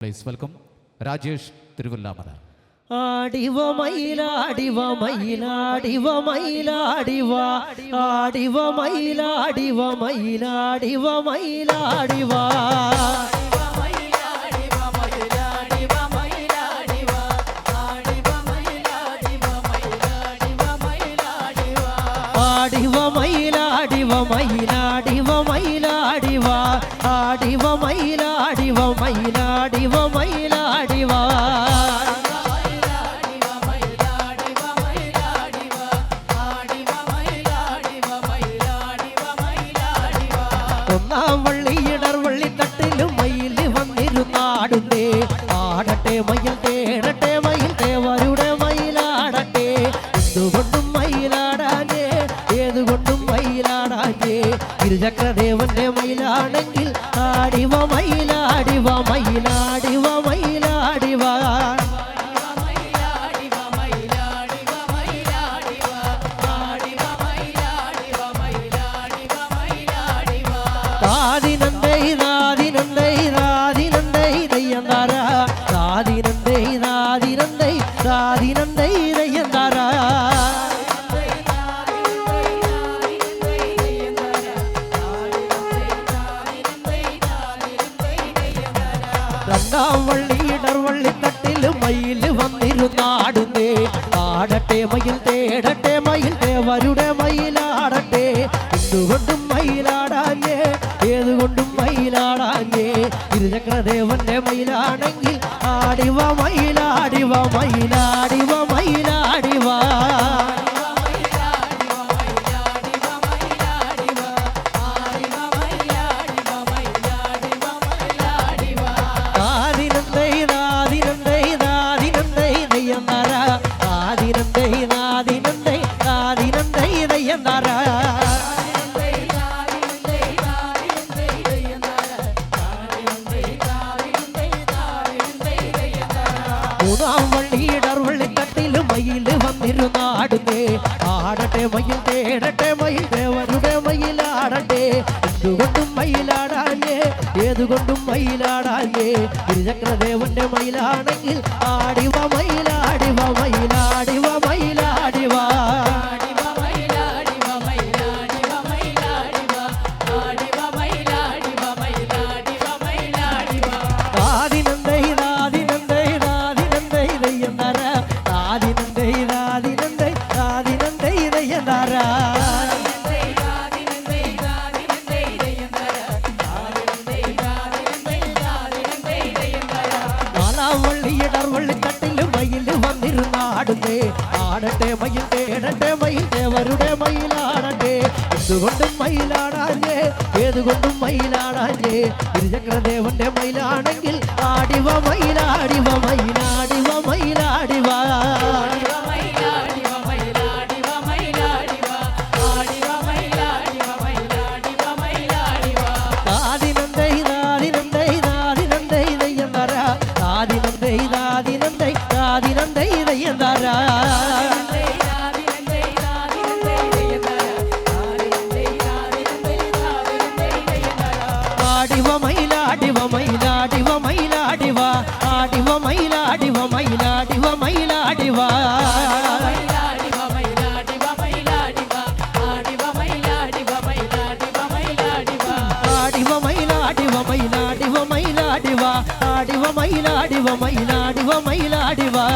Please welcome Rajesh திருவில்லாமலர் ஆடிவ மயிலாடிவ மயிலாடிவ மயிலாடிவா ஆடிவ மயிலாடிவ மயிலாடிவ மயிலாடிவா ஆடிவ மயிலாடிவ மயிலாடிவ ഒന്നാം വള്ളി ഇടർ വള്ളി തട്ടിലും മയിൽ വന്നിരുന്നാടുന്നേ ആടട്ടെ മയിൽ തേടട്ടെ മയിൽ തേവരുടെ മയിലാടട്ടെ എന്തുകൊണ്ടും മയിലാടാനേ ഏതുകൊണ്ടും മയിലാടാനേ ഇരുചക്രദേവന്റെ മയിലാണെങ്കിൽ ആടിവ മയിലാടിവ മയിലാടിവ മയിലാടിവ தாதினந்தை தையந்தார രണ്ടാം വള്ളി ഇടർവള്ളി തട്ടിൽ മയിൽ വന്നിരുന്നാടുന്നേ ആടട്ടെ മയിൽ തേടട്ടെ മയിൽ ദേവരുടെ മയിലാടട്ടെ എന്തുകൊണ്ടും മയിലാടാഞ്ഞേ ഏതുകൊണ്ടും മയിലാടാഞ്ഞേ ഇരുചക്രദേവന്റെ മയിലാണെങ്കിൽ ആടിവ മയിലാടിവ മയിലാടിവ മയിൽ ആടട്ടെ മയിൽ തേടട്ടെ മയിൽ ദേവരുടെ മയിലാടട്ടെ. എന്തുകൊണ്ടും മയിലാടാഞ്ഞേ ഏതുകൊണ്ടും മയിലാടാഞ്ഞേ. ഇരുചക്രദേവന്റെ മയിലാണെങ്കിൽ ആടിവ മയിലാടിവ മയിലാടിവ. നാലാം വള്ളി ഇടർവള്ളി തട്ടില് മയിൽ വന്നിരുന്നാടുന്നേ ആടട്ടെ മയിൽ തേടട്ടെ മയിൽ ദേവരുടെ മയിലാടട്ടെ എന്തുകൊണ്ടും മയിലാടാഞ്ഞേ ഏതുകൊണ്ടും മയിലാടാഞ്ഞേ ഇരുചക്രദേവന്റെ മയിലാണെങ്കിൽ ആടിവ മയിലാടിവ விரந்தை இறையந்தாரா ஆடிவ மயிலாடிவ மயிலாடிவ மயிலாடிவா ஆடிவ மயிலாடிவ மயிலாடிவ மயிலாடிவா ஆடிவ மயிலாடிவ மயிலாடிவ மயிலாடிவா ஆடிவ மயிலாடிவ மயிலா ஆடிவா